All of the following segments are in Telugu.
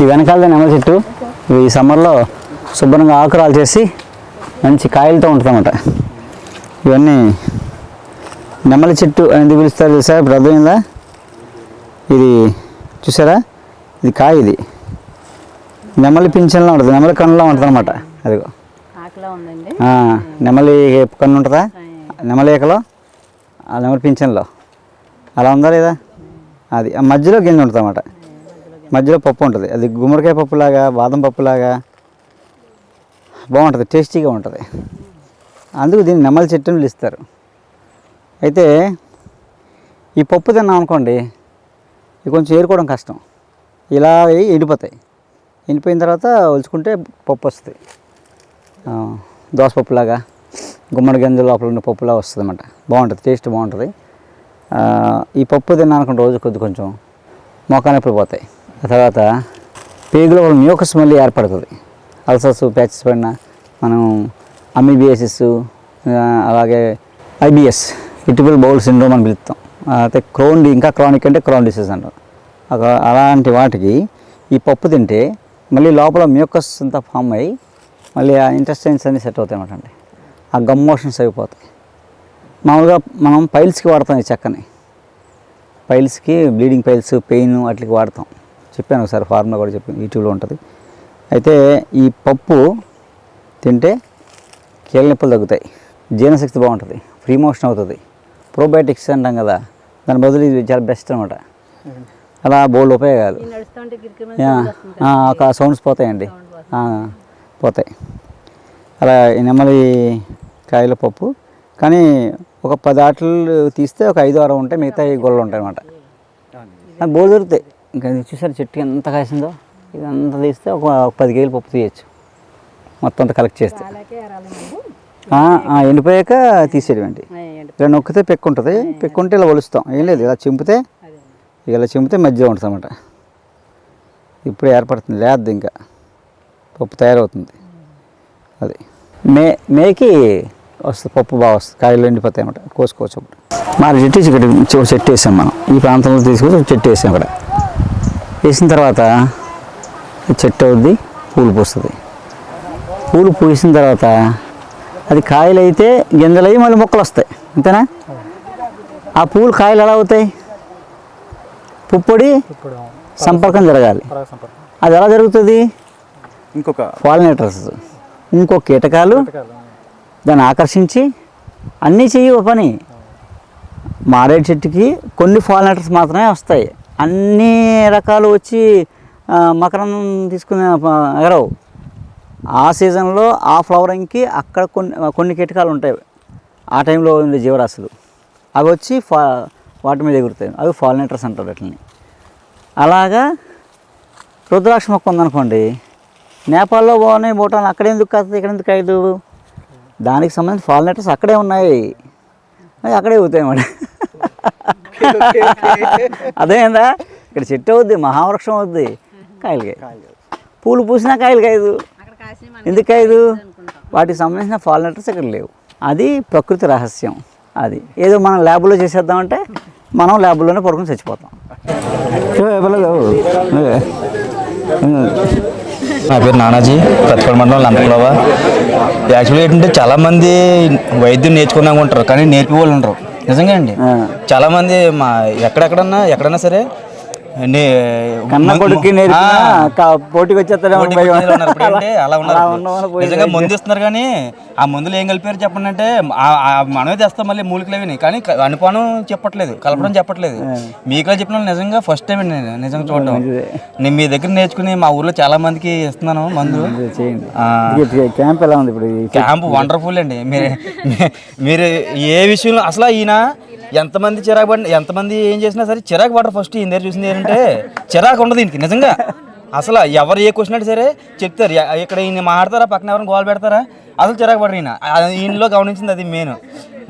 ఈ వెనకాల నెమలి చెట్టు. ఇవి ఈ సమ్మర్లో శుభ్రంగా ఆకురాలు చేసి మంచి కాయలతో ఉంటుందన్నమాట. ఇవన్నీ నెమలి చెట్టు అని ఎందుకు పిలుస్తారు తెలుసా? ఇప్పుడు అర్థమైందా? ఇది చూసారా? ఇది కాయ ఇది. నెమలి పింఛన్లో ఉంటుంది. నెమలి కన్నులో ఉంటుంది అనమాట అదిగో నెమలి కన్ను ఉంటుందా? నెమలి ఏకలో ఆ నెమలి పింఛన్లో. అలా ఉందా లేదా? అది. ఆ మధ్యలో గింజ ఉంటుంది అన్నమాట మధ్యలో పప్పు ఉంటుంది. అది గుమ్మడికాయ పప్పులాగా బాదం పప్పులాగా బాగుంటుంది టేస్టీగా ఉంటుంది. అందుకు దీన్ని నెమలి చెట్టు అని పిలుస్తారు. అయితే ఈ పప్పు తిన్నాం అనుకోండి ఇది కొంచెం ఏరుకోవడం కష్టం. ఇలా ఎండిపోతాయి. ఎండిపోయిన తర్వాత ఒలుచుకుంటే పప్పు వస్తుంది. దోసపప్పులాగా గుమ్మడి గింజల లోపల ఉన్న పప్పులా వస్తుంది అన్నమాట బాగుంటుంది టేస్ట్ బాగుంటుంది. ఈ పప్పు తిన్నాను అనుకుంటే రోజు కొద్ది కొంచెం మోకానొప్పులు పోతాయి. ఆ తర్వాత పేగులో ఒక మ్యూకస్ మళ్ళీ ఏర్పడుతుంది. అల్సర్స్ ప్యాచెస్ పడిన మనం అమీబియసిస్ అలాగే ఐబిఎస్ ఇటుబుల్ బౌల్ సిండ్రోమ్ అని పిలుస్తాం. అయితే క్రోన్ ఇంకా క్రానిక్ అంటే క్రోన్ డిసీజ్ అంటారు అలాంటి వాటికి ఈ పప్పు తింటే మళ్ళీ లోపల మ్యూకస్ అంతా ఫామ్ అయ్యి మళ్ళీ ఆ ఇంటెస్టైన్స్ అన్నీ సెట్ అవుతాయి అన్నమాట అండి. ఆ గమ్ మోషన్స్ అయిపోతాయి మామూలుగా మనం పైల్స్కి వాడతాం ఈ చెక్కని. పైల్స్కి బ్లీడింగ్ పైల్స్ పెయిన్ వాటికి వాడతాం. చెప్పాను ఒకసారి ఫార్ములా కూడా చెప్పాను యూట్యూబ్లో ఉంటుంది. అయితే ఈ పప్పు తింటే కీళ్ళ నొప్పులు తగ్గుతాయి జీర్ణశక్తి బాగుంటుంది ఫ్రీ మోషన్ అవుతుంది. ప్రోబయోటిక్స్ అంటాం కదా దాని బదులు ఇది చాలా బెస్ట్ అనమాట అలా బోల్డ్ ఉపయోగాలు. ఒక సౌండ్స్ పోతాయండి. పోతాయి. అలా ఈ నెమలి కాయల పప్పు కానీ ఒక పది ఆటలు తీస్తే ఒక ఐదు ఆరు ఉంటాయి మిగతా ఈ గొల్లలు ఉంటాయి అనమాట బోల్ దొరుకుతాయి. ఇంకా ఇది చూసారు చెట్టు ఎంత కాసిందో? ఇదంతా తీస్తే ఒక పది కేజీలు పప్పు తీయచ్చు. మొత్తం అంతా కలెక్ట్ చేస్తే. ఎండిపోయాక తీసేయడం ఇలా నొక్కితే పెక్కు ఉంటుంది. పెక్కు ఉంటే ఇలా ఒలుస్తాం. ఏం లేదు ఇలా చింపితే ఇలా చింపితే మధ్యలో ఉంటుంది అన్నమాట ఇప్పుడు ఏర్పడుతుంది లేదు ఇంకా. పప్పు తయారవుతుంది. అది. మే మేకి వస్తుంది పప్పు బాగా వస్తుంది. కాయలు ఎండిపోతాయి అన్నమాట కోసుకోవచ్చు అప్పుడు. మరి చెట్టు ఇక్కడ ఒక చెట్టు వేసాం మనం. ఈ ప్రాంతంలో తీసుకొచ్చి చెట్టు వేసాం ఇక్కడ. వేసిన తర్వాత చెట్టు అవుద్ది పూలు పూస్తుంది. పూలు పూసిన తర్వాత అది కాయలు అయితే గింజలు అయ్యి మళ్ళీ మొక్కలు వస్తాయి. అంతేనా? ఆ పూలు కాయలు ఎలా అవుతాయి? పుప్పొడి సంపర్కం జరగాలి. అది ఎలా జరుగుతుంది? ఇంకొక పాలినేటర్స్ ఇంకో కీటకాలు దాన్ని ఆకర్షించి అన్నీ చెయ్యి ఒక పని. మారేడు చెట్టుకి కొన్ని పాలినేటర్స్ మాత్రమే వస్తాయి. అన్ని రకాలు వచ్చి మకరందం మకరం తీసుకునే ఎగరవు. ఆ సీజన్లో ఆ ఫ్లవరింగ్కి అక్కడ కొన్ని కొన్ని కీటకాలు ఉంటాయి. ఆ టైంలో ఉండే జీవరాశులు. అవి వచ్చి ఫా వాటి మీద ఎగురుతాయి. అవి ఫాలినేటర్స్ అంటారు వాటిని. అలాగా రుద్రాక్ష మొక్క ఉందనుకోండి నేపాల్లో బాగున్నాయి భూటాన్ అక్కడ ఎందుకు కాదు ఇక్కడ ఎందుకు కాదు దానికి సంబంధించిన ఫాలినేటర్స్ అక్కడే ఉన్నాయి. అవి అక్కడే అవుతాయి అన్నమాట. అదేందా? ఇక్కడ చెట్టు అవుద్ది మహావృక్షం అవుద్ది. కాయలు కాయ పూలు పూసినా కాయలు కాయదు అక్కడ కాసిన ఎందుకు కాయదు? వాటికి సంబంధించిన ఫాలినేటర్స్ ఇక్కడ లేవు. అది ప్రకృతి రహస్యం. అది ఏదో మనం ల్యాబ్లో చేసేద్దామంటే మనం ల్యాబ్లోనే పడుకుని చచ్చిపోతాం. నా పేరు నానాజీ ప్రతిపడ మండలం లంకలవ యాక్చువల్లీ ఏంటంటే చాలా మంది వైద్యం నేర్చుకుందాం ఉంటారు కానీ నేర్పి వాళ్ళు ఉండరు. నిజంగా అండి. చాలా మంది మా ఎక్కడెక్కడన్నా ఎక్కడన్నా సరే కన్న కొడుక్కి పోటీకి నిజంగా మందు ఇస్తున్నారు కానీ ఆ మందులు ఏం కలిపారు చెప్పండి అంటే మనమే తెస్తాం మళ్ళీ మూలికలు అవి కానీ అనుపానం చెప్పట్లేదు. కలపడం చెప్పట్లేదు. మీకులా చెప్పిన నిజంగా ఫస్ట్ టైం అండి నేను. నిజంగా చూడడం. నేను మీ దగ్గర నేర్చుకుని మా ఊర్లో చాలా మందికి ఇస్తున్నాను మందు. క్యాంప్ ఎలా ఉంది ఇప్పుడు క్యాంప్ వండర్ఫుల్ అండి. మీరు మీరు ఏ విషయంలో అసలు ఈయన ఎంతమంది చిరాకు పడిన ఎంతమంది ఏం చేసినా సరే చిరాకు పడరు ఫస్ట్ ఈయన దగ్గర చూసింది ఏంటంటే చిరాకు ఉండదు దీనికి నిజంగా. అసలు ఎవరు ఏ క్వశ్చన్ అంటే సరే చెప్తారు. ఇక్కడ ఈయన మాట్లాడతారా? పక్కన ఎవరిని గోల్ పెడతారా? అసలు చిరాకు పడరు ఈయన. ఈయనలో గమనించింది అది మెయిన్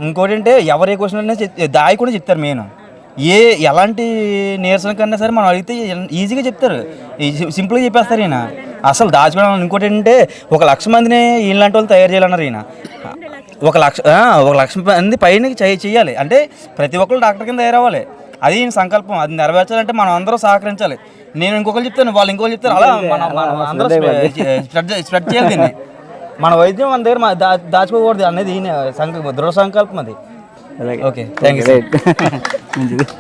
ఇంకోటి అంటే ఎవరు ఏ క్వశ్చన్ అంటే దాయి కూడా చెప్తారు మెయిన్ ఏ ఎలాంటి నీరసన కన్నా సరే మనం అడిగితే ఈజీగా చెప్తారు. సింపుల్గా చెప్పేస్తారు ఈయన. అసలు దాచుకోవడం ఇంకోటి ఏంటంటే ఒక లక్ష మందిని ఈయనలాంటి వాళ్ళు తయారు చేయాలన్నారు ఈయన. ఒక లక్ష ఒక లక్ష మంది పైన చేయ- చేయాలి. అంటే ప్రతి ఒక్కరు డాక్టర్ కింద తయారవ్వాలి. అది ఈయన సంకల్పం. అది నెరవేర్చాలంటే మనం అందరం సహకరించాలి. నేను ఇంకొకరు చెప్తాను వాళ్ళు ఇంకొకరు చెప్తారు. అలా మన అందరూ స్ప్రెడ్ స్ప్రెడ్ చేయాలి దీన్ని. మన వైద్యం మన దగ్గర దా దాచుకోకూడదు అనేది దృఢ సంకల్పం అది. Okay thank you